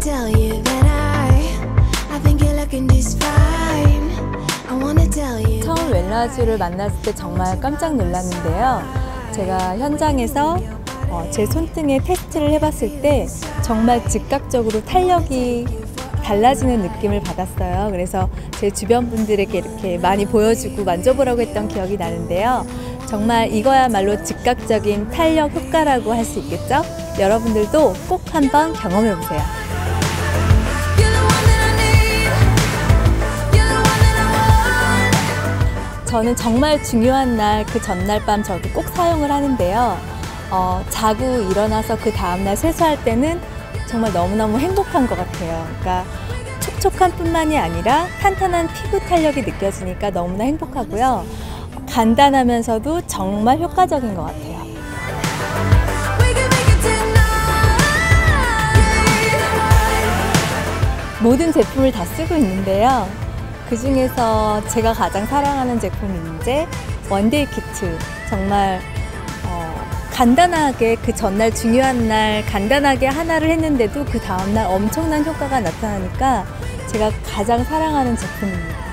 tell you that I, I think you're looking just fine. I wanna tell you. 처음 웰라주를 만났을 때 정말 깜짝 놀랐는데요. 제가 현장에서 어, 제 손등에 테스트를 해봤을 때 정말 즉각적으로 탄력이 달라지는 느낌을 받았어요. 그래서 제 주변 분들에게 이렇게 많이 보여주고 만져보라고 했던 기억이 나는데요. 정말 이거야말로 즉각적인 탄력 효과라고 할 수 있겠죠? 여러분들도 꼭 한번 경험해 보세요. 저는 정말 중요한 날 그 전날 밤 저도 꼭 사용을 하는데요. 어, 자고 일어나서 그 다음날 세수할 때는 정말 너무너무 행복한 것 같아요. 그러니까 촉촉한 뿐만이 아니라 탄탄한 피부 탄력이 느껴지니까 너무나 행복하고요. 간단하면서도 정말 효과적인 것 같아요. 모든 제품을 다 쓰고 있는데요. 그 중에서 제가 가장 사랑하는 제품이 이제 원데이 키트. 정말 어, 간단하게 그 전날 중요한 날 간단하게 하나를 했는데도 그 다음날 엄청난 효과가 나타나니까 제가 가장 사랑하는 제품입니다.